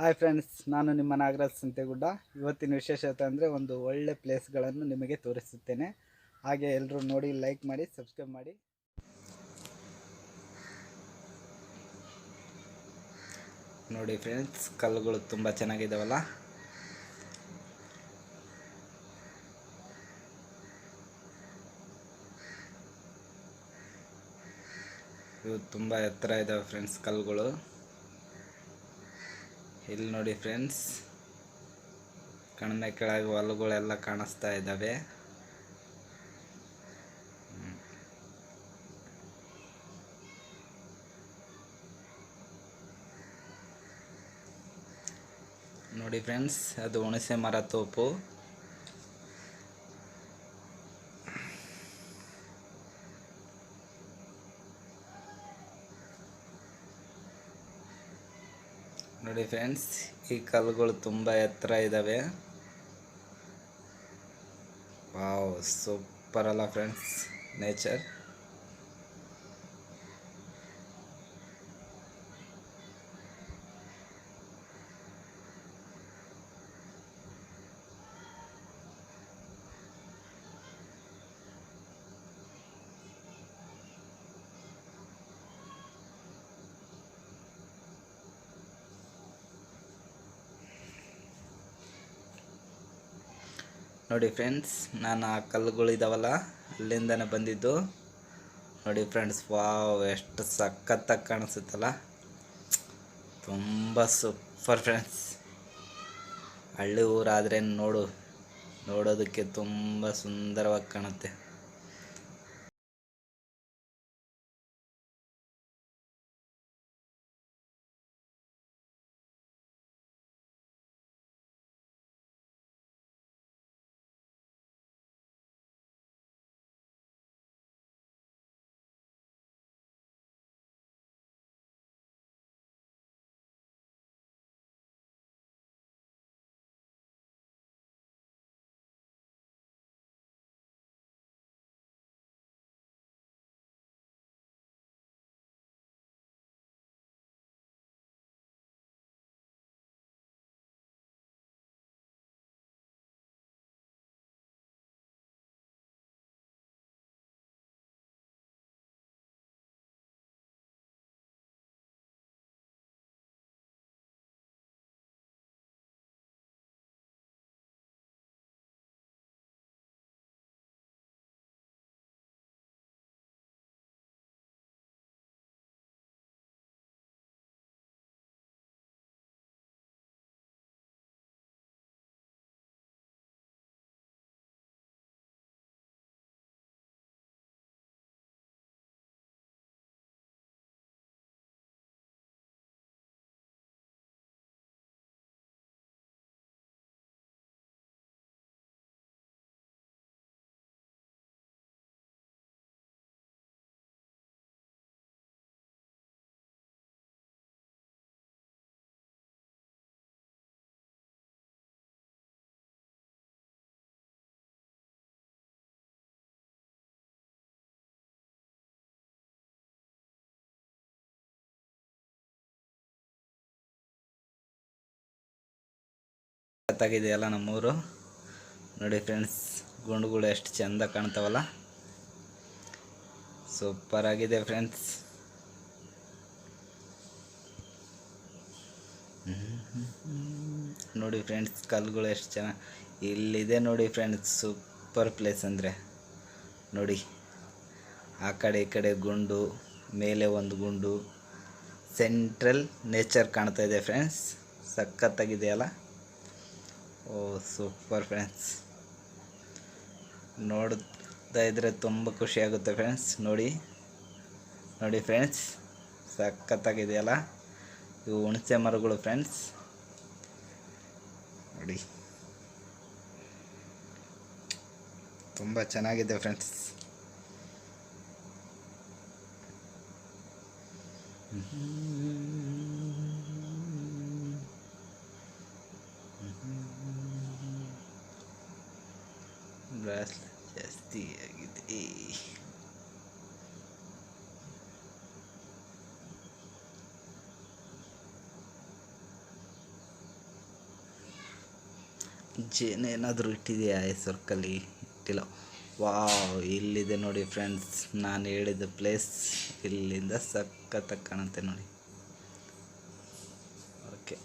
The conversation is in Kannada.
ಹಾಯ್ ಫ್ರೆಂಡ್ಸ್, ನಾನು ನಿಮ್ಮ ನಾಗರಾಜ್ ಸಂತೆಗುಡ್ಡ ಇವತ್ತಿನ ವಿಶೇಷತೆ ಅಂದರೆ ಒಂದು ಒಳ್ಳೆ ಪ್ಲೇಸ್ಗಳನ್ನು ನಿಮಗೆ ತೋರಿಸುತ್ತೇನೆ. ಹಾಗೆ ಎಲ್ಲರೂ ನೋಡಿ, ಲೈಕ್ ಮಾಡಿ, ಸಬ್ಸ್ಕ್ರೈಬ್ ಮಾಡಿ. ನೋಡಿ ಫ್ರೆಂಡ್ಸ್, ಕಲ್ಲುಗಳು ತುಂಬ ಚೆನ್ನಾಗಿದ್ದಾವಲ್ಲ ಇವು ತುಂಬ ಎತ್ತರ ಇದ್ದಾವೆ ಫ್ರೆಂಡ್ಸ್, ಕಲ್ಲುಗಳು. ಇಲ್ಲಿ ನೋಡಿ ಫ್ರೆಂಡ್ಸ್ ಕಣ್ಣ ಕೆಳಗೆ ಹೊಲಗಳೆಲ್ಲ ಕಾಣಿಸ್ತಾ ಇದ್ದಾವೆ. ನೋಡಿ ಫ್ರೆಂಡ್ಸ್ ಅದು ಹುಣಸೆ ಮರ ತೋಪು. ನೋಡಿ ಫ್ರೆಂಡ್ಸ್ ಈ ಕಲ್ಲುಗಳು ತುಂಬ ಎತ್ತರ ಇದ್ದಾವೆ ವಾವ್ ಸೂಪರ್ ಅಲ್ಲ ಫ್ರೆಂಡ್ಸ್ ನೇಚರ್ ನೋಡಿ ಫ್ರೆಂಡ್ಸ್ ನಾನು ಆ ಕಲ್ಲುಗಳು ಇದಾವಲ್ಲ, ಅಲ್ಲಿಂದನೇ ಬಂದಿದ್ದು. ನೋಡಿ ಫ್ರೆಂಡ್ಸ್ ವಾವ್, ಎಷ್ಟು ಸಖತ್ತಾಗಿ ಕಾಣಿಸುತ್ತಲ್ಲ. ತುಂಬ ಸೂಪರ್ ಫ್ರೆಂಡ್ಸ್ ಹಳ್ಳಿ ಊರಾದ್ರೇನು ನೋಡು, ನೋಡೋದಕ್ಕೆ ತುಂಬ ಸುಂದರವಾಗಿ ಕಾಣುತ್ತೆ. ಸಖತ್ತಾಗಿದೆಯಲ್ಲ ನಮ್ಮೂರು. ನೋಡಿ ಫ್ರೆಂಡ್ಸ್ ಗುಂಡುಗಳು ಎಷ್ಟು ಚೆಂದ ಕಾಣ್ತಾವಲ್ಲ. ಸೂಪರ್ ಆಗಿದೆ ಫ್ರೆಂಡ್ಸ್ ನೋಡಿ ಫ್ರೆಂಡ್ಸ್ ಕಲ್ಲುಗಳು ಎಷ್ಟು ಚೆನ್ನಾಗಿ ಇಲ್ಲಿದೆ ನೋಡಿ ಫ್ರೆಂಡ್ಸ್ ಸೂಪರ್ ಪ್ಲೇಸ್ ಅಂದರೆ. ನೋಡಿ, ಆ ಕಡೆ ಈ ಕಡೆ ಗುಂಡು, ಮೇಲೆ ಒಂದು ಗುಂಡು. ಸೆಂಟ್ರಲ್ ನೇಚರ್ ಕಾಣ್ತಾ ಇದೆ ಫ್ರೆಂಡ್ಸ್ ಸಖತ್ತಾಗಿದೆಯಲ್ಲ ಓ ಸೂಪರ್ ಫ್ರೆಂಡ್ಸ್ ನೋಡ್ತಾ ಇದ್ರೆ ತುಂಬ ಖುಷಿ ಆಗುತ್ತೆ ಫ್ರೆಂಡ್ಸ್ ನೋಡಿ ನೋಡಿ ಫ್ರೆಂಡ್ಸ್ ಸಖತ್ತಾಗಿದೆಯಲ್ಲ. ಇವು ಹುಣಸೆ ಮರಗಳು ಫ್ರೆಂಡ್ಸ್ ನೋಡಿ. ತುಂಬ ಚೆನ್ನಾಗಿದೆ ಫ್ರೆಂಡ್ಸ್ ಬ್ರಾಸ್ಲೆಟ್ ಜಾಸ್ತಿ ಆಗಿದೆ ಜೇನೇನಾದರೂ ಇಟ್ಟಿದೆಯಾ ಈ ಸರ್ಕಲ್ಲಿ ಇಟ್ಟಿಲ್ಲ. ವಾವ್ ಇಲ್ಲಿದೆ ನೋಡಿ ಫ್ರೆಂಡ್ಸ್ ನಾನು ಹೇಳಿದ ಪ್ಲೇಸ್ ಇಲ್ಲಿಂದ ಸಖತ್ತಾಗಿ ಕಾಣುತ್ತೆ ನೋಡಿ. ಓಕೆ